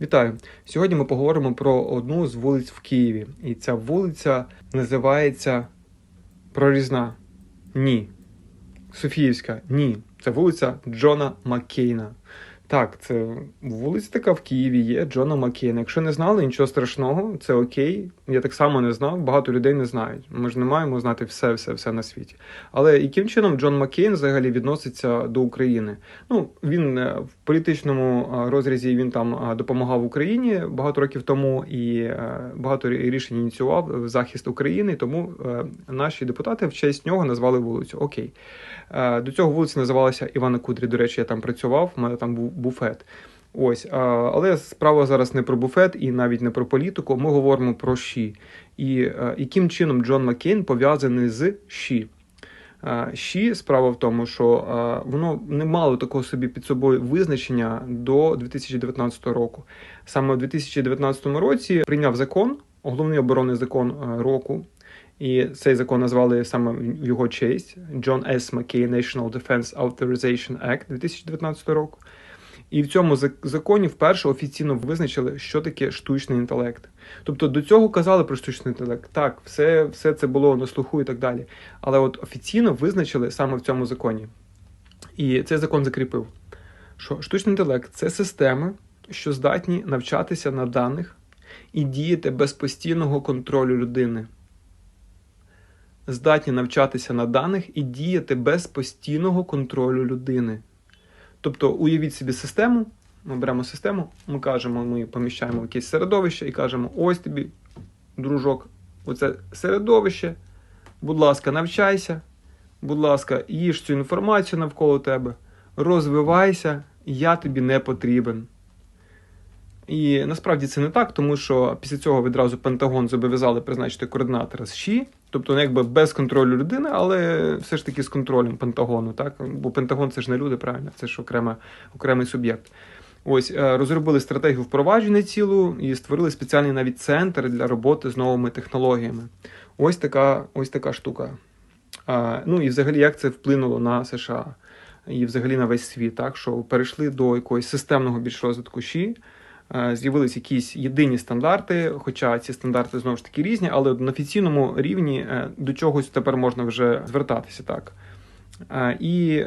Вітаю! Сьогодні ми поговоримо про одну з вулиць в Києві. І ця вулиця називається Прорізна. Ні. Софіївська. Ні. Це вулиця Джона Маккейна. Так, це вулиця така в Києві є Джона Маккейна. Якщо не знали, нічого страшного, це окей. Я так само не знав, багато людей не знають. Ми ж не маємо знати все, все, все на світі. Але яким чином Джон Маккейн взагалі відноситься до України? Ну, він е, в політичному е, розрізі він там е, допомагав Україні багато років тому і багато рішень ініціював в захист України. Тому наші депутати в честь нього назвали вулицю. Окей. До цього вулиця називалася Івана Кудрі. До речі, я там працював, у мене там був буфет. Ось, але справа зараз не про буфет і навіть не про політику. Ми говоримо про щі. І яким чином Джон Маккейн пов'язаний з? Е, Щі справа в тому, що воно не мало такого собі під собою визначення до 2019 року. Саме в 2019 році прийняв закон, головний оборонний закон року. І цей закон назвали саме в його честь John S. McCain National Defense Authorization Act 2019 року. І в цьому законі вперше офіційно визначили, що таке штучний інтелект. Тобто до цього казали про штучний інтелект. Так, все, все це було на слуху і так далі. Але от офіційно визначили саме в цьому законі. І цей закон закріпив, що штучний інтелект це системи, що здатні навчатися на даних і діяти без постійного контролю людини. Здатні навчатися на даних і діяти без постійного контролю людини. Тобто, уявіть собі систему, ми беремо систему, ми кажемо, ми поміщаємо в якесь середовище і кажемо: ось тобі, дружок, оце середовище, будь ласка, навчайся, будь ласка, їж цю інформацію навколо тебе, розвивайся, я тобі не потрібен. І насправді це не так, тому що після цього відразу Пентагон зобов'язали призначити координатора з ЩІ, тобто ну, якби без контролю людини, але все ж таки з контролем Пентагону, так? Бо Пентагон це ж не люди, правильно, це ж окрема, окремий суб'єкт. Ось е, розробили стратегію впровадження цілу і створили спеціальний навіть центр для роботи з новими технологіями. Ось така, ось така штука. А, ну і взагалі, як це вплинуло на США і взагалі на весь світ, так що перейшли до якогось системного більш розвитку ЩІ. Е, З'явились якісь єдині стандарти, хоча ці стандарти знову ж таки різні, але на офіційному рівні е, до чогось тепер можна вже звертатися так. Е, І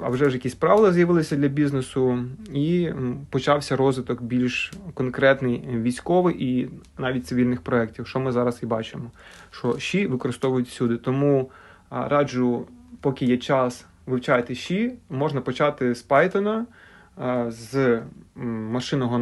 а вже ж якісь правила з'явилися для бізнесу, і почався розвиток більш конкретний військовий і навіть цивільних проєктів, що ми зараз і бачимо, що ЩІ використовують всюди. Тому раджу, поки є час, вивчайте ЩІ, можна почати з Python, з машинного